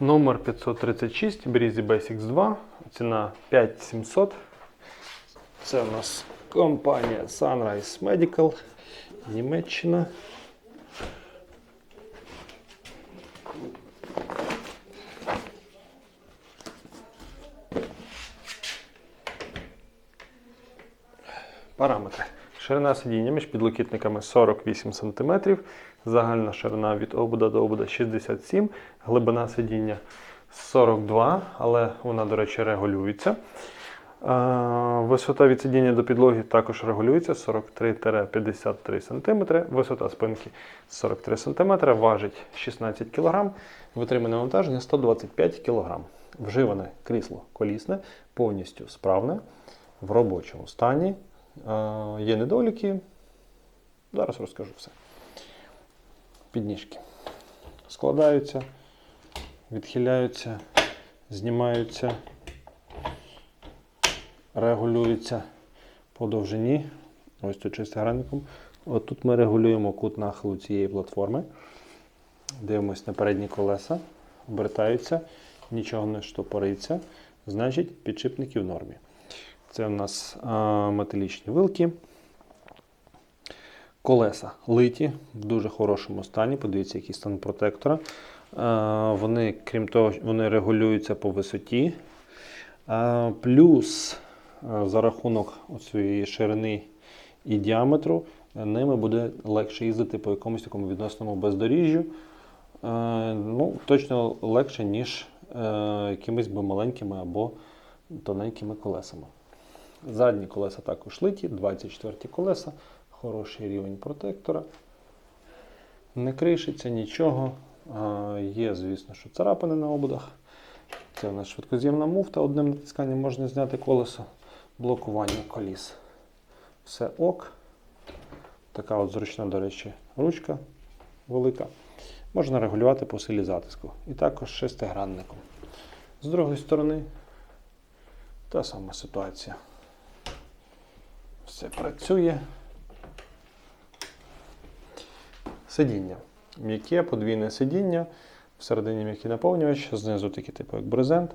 Номер 536 Breezy Basics 2. Ціна 5700. Це у нас компанія Sunrise Medical. Німеччина. Параметри. Ширина сидіння між підлокітниками 48 см, загальна ширина від обода до обода 67 глибина сидіння 42 але вона, до речі, регулюється. Е, Висота від сидіння до підлоги також регулюється 43-53 см. Висота спинки 43 см, важить 16 кг, витримане навантаження 125 кг. Вживане крісло колісне, повністю справне, в робочому стані. Є недоліки. Зараз розкажу все. Підніжки складаються, відхиляються, знімаються, регулюються по довжині. Ось тут шестигранником. От тут ми регулюємо кут нахилу цієї платформи. Дивимось на передні колеса, обертаються, нічого не штопориться. Значить, підшипники в нормі. Це у нас металічні вилки. Колеса литі в дуже хорошому стані. Подивіться, який стан протектора. Вони, крім того, вони регулюються по висоті. Плюс за рахунок цієї ширини і діаметру ними буде легше їздити по якомусь такому відносному бездоріжжю. Ну, точно легше, ніж е, якимись би маленькими або тоненькими колесами. Задні колеса також литі, 24 колеса, хороший рівень протектора. Не кришиться нічого. А, Є, звісно, що царапини на ободах. Це у нас швидкоз'ємна муфта, одним натисканням можна зняти колесо, блокування коліс. Все ок. Така от зручна, до речі, ручка велика. Можна регулювати по силі затиску. І також шестигранником. З другої сторони, та сама ситуація. Все працює. Сидіння. М'яке подвійне сидіння. Всередині м'який наповнювач, знизу такий типу як брезент.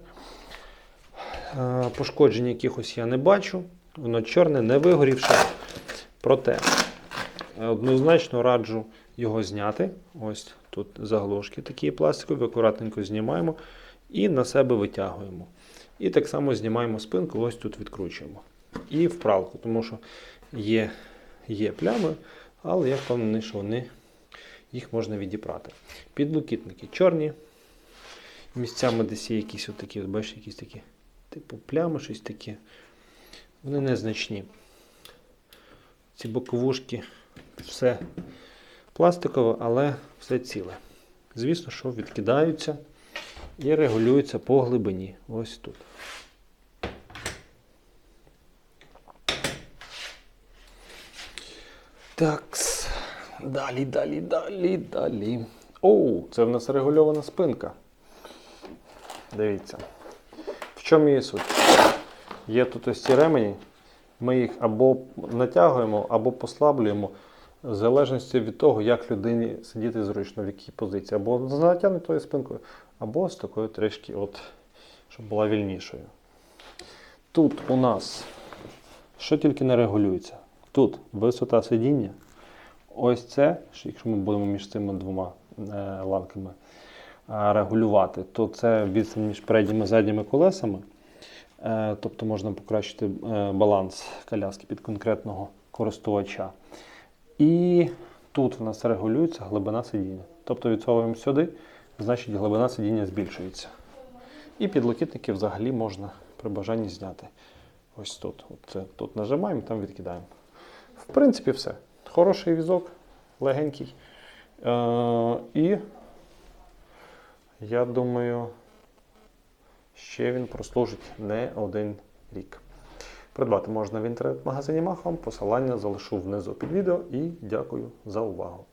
Е, Пошкоджень якихось я не бачу. Воно чорне, не вигорівше. Проте е, однозначно раджу його зняти. Ось тут заглушки такі пластикові, акуратненько знімаємо і на себе витягуємо. І так само знімаємо спинку, ось тут відкручуємо. І в пралку, тому що є, є плями, але я впевнений, що вони, їх можна відіпрати. Підлокітники чорні. Місцями десь є якісь отакі, от бачиш, якісь такі, типу плями, щось таке. Вони незначні. Ці боковушки, все пластикове, але все ціле. Звісно, що відкидаються і регулюються по глибині. Ось тут. Так. Далі, далі, далі, далі. Оу, це в нас регульована спинка. Дивіться. В чому її суть? Є тут ось ці ремені. Ми їх або натягуємо, або послаблюємо, в залежності від того, як людині сидіти зручно, в якій позиції. Або з натягнутою спинкою, або з такою трішки, от, щоб була вільнішою. Тут у нас що тільки не регулюється. Тут висота сидіння. Ось це, якщо ми будемо між цими двома е, ланками е, регулювати, то це відстань між передніми і задніми колесами. Е, тобто можна покращити баланс коляски під конкретного користувача. І тут в нас регулюється глибина сидіння. Тобто відсовуємо сюди, значить глибина сидіння збільшується. І підлокітники взагалі можна при бажанні зняти. Ось тут. От це, тут нажимаємо, там відкидаємо. В принципі, все. Хороший візок, легенький. Е, і я думаю, ще він прослужить не один рік. Придбати можна в інтернет-магазині Махом. Посилання залишу внизу під відео і дякую за увагу.